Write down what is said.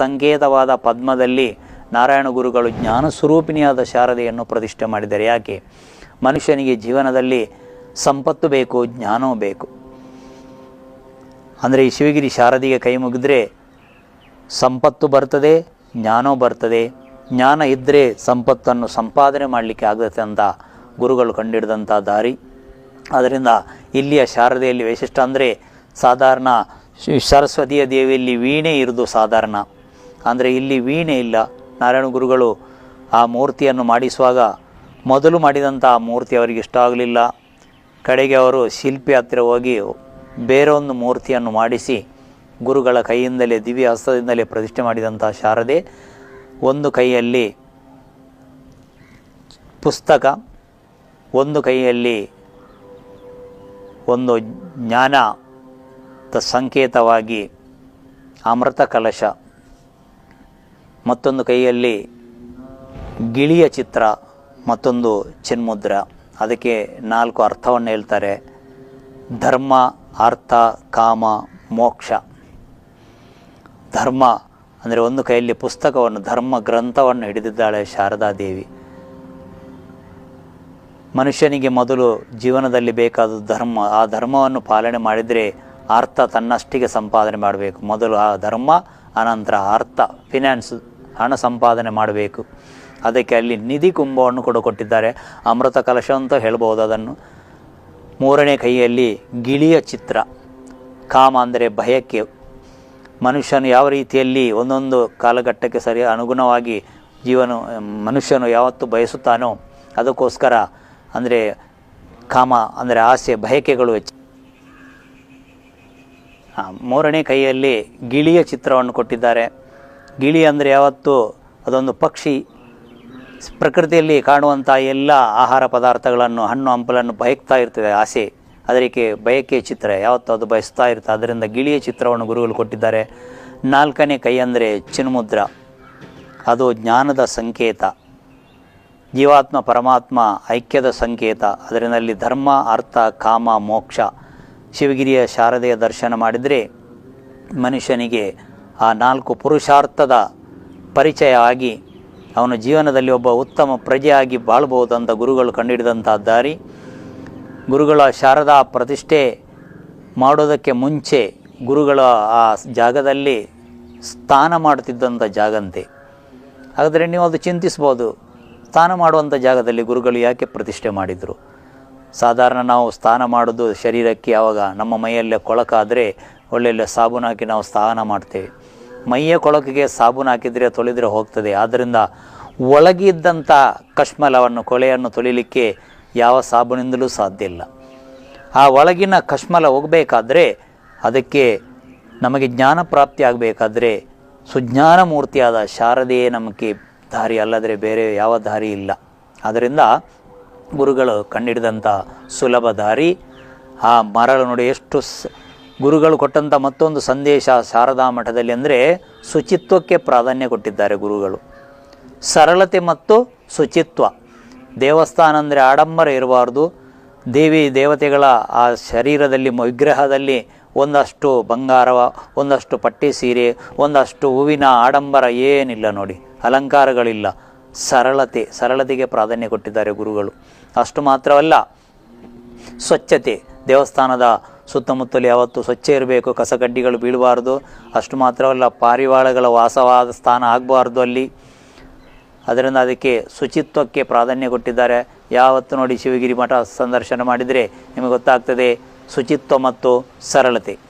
ಸಂಕೇತವಾದ ಪದ್ಮದಲ್ಲಿ ನಾರಾಯಣ ಗುರುಗಳು ಜ್ಞಾನ ಸ್ವರೂಪಿಣಿಯಾದ ಶಾರದೆಯನ್ನು ಪ್ರತಿಷ್ಠೆ ಮಾಡಿದ್ದಾರೆ. ಯಾಕೆ? ಮನುಷ್ಯನಿಗೆ ಜೀವನದಲ್ಲಿ ಸಂಪತ್ತು ಬೇಕು, ಜ್ಞಾನವೂ ಬೇಕು. ಅಂದರೆ ಈ ಶಿವಗಿರಿ ಶಾರದಿಗೆ ಕೈ ಮುಗಿದ್ರೆ ಸಂಪತ್ತು ಬರ್ತದೆ, ಜ್ಞಾನವೂ ಬರ್ತದೆ. ಜ್ಞಾನ ಇದ್ದರೆ ಸಂಪತ್ತನ್ನು ಸಂಪಾದನೆ ಮಾಡಲಿಕ್ಕೆ ಆಗುತ್ತೆ ಅಂತ ಗುರುಗಳು ಕಂಡಿಡಿದಂಥ ದಾರಿ. ಅದರಿಂದ ಇಲ್ಲಿಯ ಶಾರದೆಯಲ್ಲಿ ವೈಶಿಷ್ಟ್ಯ ಅಂದರೆ ಸಾಧಾರಣ ಸರಸ್ವತಿಯ ದೇವಿಯಲ್ಲಿ ವೀಣೆ ಇರೋದು ಸಾಧಾರಣ. ಅಂದರೆ ಇಲ್ಲಿ ವೀಣೆ ಇಲ್ಲ. ನಾರಾಯಣ ಗುರುಗಳು ಆ ಮೂರ್ತಿಯನ್ನು ಮಾಡಿಸುವಾಗ ಮೊದಲು ಮಾಡಿದಂಥ ಆ ಮೂರ್ತಿ ಅವರಿಗೆ ಇಷ್ಟ ಆಗಲಿಲ್ಲ. ಕಡೆಗೆ ಅವರು ಶಿಲ್ಪಿ ಹತ್ತಿರ ಹೋಗಿ ಬೇರೊಂದು ಮೂರ್ತಿಯನ್ನು ಮಾಡಿಸಿ ಗುರುಗಳ ಕೈಯಿಂದಲೇ ದಿವ್ಯ ಹಸ್ತದಿಂದಲೇ ಪ್ರತಿಷ್ಠೆ ಮಾಡಿದಂಥ ಶಾರದೆ ಒಂದು ಕೈಯಲ್ಲಿ ಪುಸ್ತಕ, ಒಂದು ಕೈಯಲ್ಲಿ ಒಂದು ಜ್ಞಾನದ ಸಂಕೇತವಾಗಿ ಅಮೃತ ಕಲಶ. ಮತ್ತೊಂದು ಕೈಯಲ್ಲಿ ಗಿಳಿಯ ಚಿತ್ರ, ಮತ್ತೊಂದು ಚಿನ್ಮುದ್ರ. ಅದಕ್ಕೆ ನಾಲ್ಕು ಅರ್ಥವನ್ನು ಹೇಳ್ತಾರೆ. ಧರ್ಮ, ಅರ್ಥ, ಕಾಮ, ಮೋಕ್ಷ. ಧರ್ಮ ಅಂದರೆ ಒಂದು ಕೈಯಲ್ಲಿ ಪುಸ್ತಕವನ್ನು, ಧರ್ಮ ಗ್ರಂಥವನ್ನು ಹಿಡಿದಿದ್ದಾಳೆ ಶಾರದಾದೇವಿ ಮನುಷ್ಯನಿಗೆ ಮೊದಲು ಜೀವನದಲ್ಲಿ ಬೇಕಾದ ಧರ್ಮ. ಆ ಧರ್ಮವನ್ನು ಪಾಲನೆ ಮಾಡಿದರೆ ಅರ್ಥ ತನ್ನಷ್ಟಿಗೆ ಸಂಪಾದನೆ ಮಾಡಬೇಕು. ಮೊದಲು ಆ ಧರ್ಮ, ಅನಂತರ ಅರ್ಥ ಫಿನಾನ್ಸ್ ಹಣ ಸಂಪಾದನೆ ಮಾಡಬೇಕು. ಅದಕ್ಕೆ ಅಲ್ಲಿ ನಿಧಿ ಕುಂಭವನ್ನು ಕೂಡ ಕೊಟ್ಟಿದ್ದಾರೆ. ಅಮೃತ ಕಲಶ ಅಂತ ಹೇಳ್ಬೋದು ಅದನ್ನು. ಮೂರನೇ ಕೈಯಲ್ಲಿ ಗಿಳಿಯ ಚಿತ್ರ. ಕಾಮ ಅಂದರೆ ಭಯಕ್ಕೆ. ಮನುಷ್ಯನು ಯಾವ ರೀತಿಯಲ್ಲಿ ಒಂದೊಂದು ಕಾಲಘಟ್ಟಕ್ಕೆ ಸರಿ ಅನುಗುಣವಾಗಿ ಜೀವನ, ಮನುಷ್ಯನು ಯಾವತ್ತು ಬಯಸುತ್ತಾನೋ ಅದಕ್ಕೋಸ್ಕರ ಅಂದರೆ ಕಾಮ ಅಂದರೆ ಆಸೆ, ಬಯಕೆಗಳು ಹೆಚ್ಚು. ಮೂರನೇ ಕೈಯಲ್ಲಿ ಗಿಳಿಯ ಚಿತ್ರವನ್ನು ಕೊಟ್ಟಿದ್ದಾರೆ. ಗಿಳಿ ಅಂದರೆ ಯಾವತ್ತು? ಅದೊಂದು ಪಕ್ಷಿ. ಪ್ರಕೃತಿಯಲ್ಲಿ ಕಾಣುವಂಥ ಎಲ್ಲ ಆಹಾರ ಪದಾರ್ಥಗಳನ್ನು, ಹಣ್ಣು, ಹಂಪಲನ್ನು ಬಯಕ್ತಾ ಇರ್ತದೆ ಆಸೆ. ಅದಕ್ಕೆ ಬಯಕೆ ಚಿತ್ರ, ಯಾವತ್ತೂ ಅದು ಬಯಸ್ತಾ ಇರ್ತದೆ. ಅದರಿಂದ ಗಿಳಿಯ ಚಿತ್ರವನ್ನು ಗುರುಗಳು ಕೊಟ್ಟಿದ್ದಾರೆ. ನಾಲ್ಕನೇ ಕೈ ಅಂದರೆ ಚಿನ್ಮುದ್ರ. ಅದು ಜ್ಞಾನದ ಸಂಕೇತ. ಜೀವಾತ್ಮ, ಪರಮಾತ್ಮ, ಐಕ್ಯದ ಸಂಕೇತ. ಅದರಲ್ಲಿ ಧರ್ಮ, ಅರ್ಥ, ಕಾಮ, ಮೋಕ್ಷ. ಶಿವಗಿರಿಯ ಶಾರದೆಯ ದರ್ಶನ ಮಾಡಿದರೆ ಮನುಷ್ಯನಿಗೆ ಆ ನಾಲ್ಕು ಪುರುಷಾರ್ಥದ ಪರಿಚಯ ಆಗಿ ಅವನ ಜೀವನದಲ್ಲಿ ಒಬ್ಬ ಉತ್ತಮ ಪ್ರಜೆಯಾಗಿ ಬಾಳ್ಬೋದಂತ ಗುರುಗಳು ಕಂಡುಹಿಡಿದಂಥ ದಾರಿ. ಗುರುಗಳ ಶಾರದಾ ಪ್ರತಿಷ್ಠೆ ಮಾಡೋದಕ್ಕೆ ಮುಂಚೆ ಗುರುಗಳ ಆ ಜಾಗದಲ್ಲಿ ಸ್ನಾನ ಮಾಡುತ್ತಿದ್ದಂಥ ಜಾಗಂತೆ. ಹಾಗಾದರೆ ನೀವು ಅದು ಚಿಂತಿಸ್ಬೋದು ಸ್ನಾನ ಮಾಡುವಂಥ ಜಾಗದಲ್ಲಿ ಗುರುಗಳು ಯಾಕೆ ಪ್ರತಿಷ್ಠೆ ಮಾಡಿದರು? ಸಾಧಾರಣ ನಾವು ಸ್ನಾನ ಮಾಡೋದು ಶರೀರಕ್ಕೆ ಯಾವಾಗ ನಮ್ಮ ಮೈಯಲ್ಲೇ ಕೊಳಕಾದರೆ ಒಳ್ಳೊಳ್ಳೆ ಸಾಬೂನು ಹಾಕಿ ನಾವು ಸ್ನಾನ ಮಾಡ್ತೇವೆ. ಮೈಯ ಕೊಳಕಿಗೆ ಸಾಬೂನು ಹಾಕಿದರೆ ತೊಳೆದರೆ ಹೋಗ್ತದೆ. ಆದ್ದರಿಂದ ಒಳಗಿದ್ದಂಥ ಕಶ್ಮಲವನ್ನು, ಕೊಳೆಯನ್ನು ತೊಳಿಲಿಕ್ಕೆ ಯಾವ ಸಾಬೂನಿಂದಲೂ ಸಾಧ್ಯ ಇಲ್ಲ. ಆ ಒಳಗಿನ ಕಶ್ಮಲ ಹೋಗಬೇಕಾದ್ರೆ ಅದಕ್ಕೆ ನಮಗೆ ಜ್ಞಾನ ಪ್ರಾಪ್ತಿ ಆಗಬೇಕಾದ್ರೆ ಸುಜ್ಞಾನ ಮೂರ್ತಿಯಾದ ಶಾರದೆಯೇ ನಮಗೆ ದಾರಿ, ಅಲ್ಲದರೆ ಬೇರೆ ಯಾವ ದಾರಿ ಇಲ್ಲ. ಆದ್ದರಿಂದ ಗುರುಗಳು ಕಂಡಿಡಿದಂಥ ಸುಲಭ ದಾರಿ, ಆ ಮರಳು ನೋಡಿ ಎಷ್ಟು ಗುರುಗಳು ಕೊಟ್ಟಂಥ ಮತ್ತೊಂದು ಸಂದೇಶ ಶಾರದಾ ಮಠದಲ್ಲಿ ಅಂದರೆ ಶುಚಿತ್ವಕ್ಕೆ ಪ್ರಾಧಾನ್ಯ ಕೊಟ್ಟಿದ್ದಾರೆ ಗುರುಗಳು. ಸರಳತೆ ಮತ್ತು ಶುಚಿತ್ವ. ದೇವಸ್ಥಾನ ಅಂದರೆ ಆಡಂಬರ ಇರಬಾರ್ದು. ದೇವಿ ದೇವತೆಗಳ ಆ ಶರೀರದಲ್ಲಿ ವಿಗ್ರಹದಲ್ಲಿ ಒಂದಷ್ಟು ಬಂಗಾರ, ಒಂದಷ್ಟು ಪಟ್ಟಿ ಸೀರೆ, ಒಂದಷ್ಟು ಹೂವಿನ ಆಡಂಬರ ಏನಿಲ್ಲ ನೋಡಿ, ಅಲಂಕಾರಗಳಿಲ್ಲ. ಸರಳತೆ, ಸರಳತೆಗೆ ಪ್ರಾಧಾನ್ಯ ಕೊಟ್ಟಿದ್ದಾರೆ ಗುರುಗಳು. ಅಷ್ಟು ಮಾತ್ರವಲ್ಲ, ಸ್ವಚ್ಛತೆ, ದೇವಸ್ಥಾನದ ಸುತ್ತಮುತ್ತಲು ಯಾವತ್ತೂ ಸ್ವಚ್ಛ ಇರಬೇಕು ಕಸಕಡ್ಡಿಗಳು ಬೀಳಬಾರ್ದು. ಅಷ್ಟು ಮಾತ್ರವಲ್ಲ, ಪಾರಿವಾಳಗಳ ವಾಸವಾದ ಸ್ಥಾನ ಆಗಬಾರ್ದು ಅಲ್ಲಿ. ಅದರಿಂದ ಅದಕ್ಕೆ ಶುಚಿತ್ವಕ್ಕೆ ಪ್ರಾಧಾನ್ಯ ಕೊಟ್ಟಿದ್ದಾರೆ. ಯಾವತ್ತು ನೋಡಿ ಶಿವಗಿರಿ ಮಠ ಸಂದರ್ಶನ ಮಾಡಿದರೆ ನಿಮಗೆ ಗೊತ್ತಾಗ್ತದೆ, ಶುಚಿತ್ವ ಮತ್ತು ಸರಳತೆ.